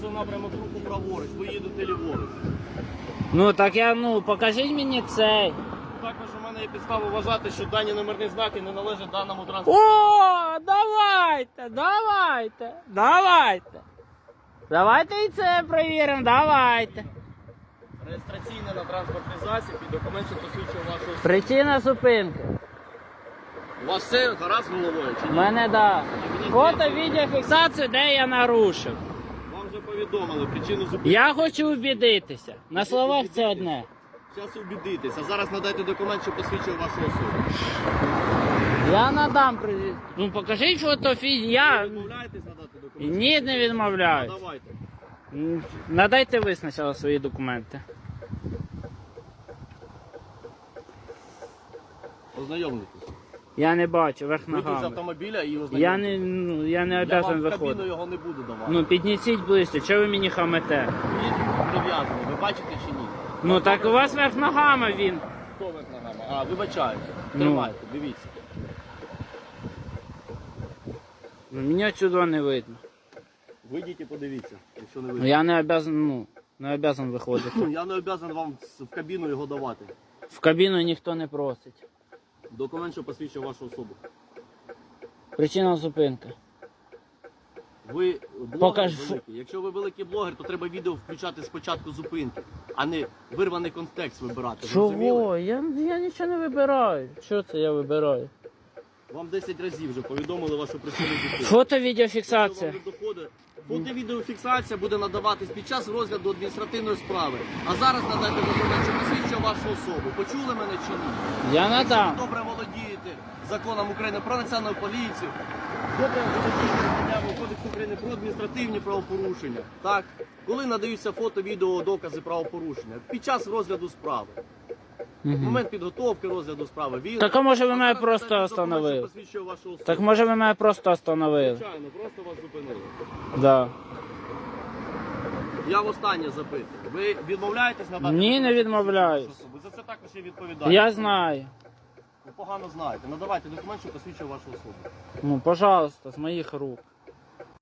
вказую напрямок руху праворуч, ви їдете ліворуч. Ну так я, ну, покажіть мені цей. Також у мене є підстава вважати, що дані номерні знаки не належать даному транспорту. О, давайте, давайте, давайте. Давайте і це перевіримо, давайте. Реєстраційний на транспортний засіб і документ, що посвідчує вашу. Причина зупинки. У вас все гаразд з головою чи У ні? мене да. Фото, відеофіксацію, де я нарушив. Вам вже повідомили причину зупинки. Я хочу убідитися. На словах це одне. Зараз убідитися. Зараз надайте документ, що посвідчує вашу особу. Я надам при- Ну покажіть фото фі... Ви Я відмовляєтесь надати документ? ні, не відмовляюсь. Давайте. М, Надайте ви спочатку свої документи. Ознайомлюйтесь. Я не бачу, верх Вийдіть з ногами. автомобіля і Я не, ну, я не Я обязан вам в кабіну виходити. його не буду давати. Ну піднесіть ближче, чого ви мені хамете? Він прив'язаний, ви бачите чи ні? Ну так у вас верх ногами він. Хто ви ногами? А, вибачаюся. Ну. Тримайте, дивіться. Ну, Мені отсюди не видно. Вийдіть і подивіться, якщо не Ну. Я не обязан, ну, не обязан виходити. Я не обов'язаний вам в кабіну його давати. В кабіну ніхто не просить. Документ, що посвідчує вашу особу. Причина зупинки. Ви блогер великий. Якщо ви великий блогер, то треба відео включати спочатку зупинки, а не вирваний контекст вибирати. Зрозуміли? Чого? Я, я нічого не вибираю. Що це я вибираю? Вам 10 разів вже повідомили вашу причину зупинки. Фото Якщо відеофіксація. вам не доходить, Фото відеофіксація буде надаватись під час розгляду адміністративної справи. А зараз надайте документ, що посвідчує вашу особу. Почули мене чи ні? Я надам. Добре володієте законом України про національну поліцію. Добре володієте статтями Кодексу України про адміністративні правопорушення. Так, коли надаються фото, відео, докази правопорушення під час розгляду справи. Мгм. момент підготовки розгляду справи. Вірно. Так, а може ви мене просто остановили? посвідчує вашу особу. Так може ви мене просто остановили? Звичайно, просто вас зупинили. Да. Я востаннє запитую. Ви відмовляєтесь надати? Ні, не відмовляюсь. вашу особу? За це також і відповідаєте. Я знаю. Ви погано знаєте. Надавайте документ, що посвідчує вашу особу. Ну, пожалуйста, з моїх рук.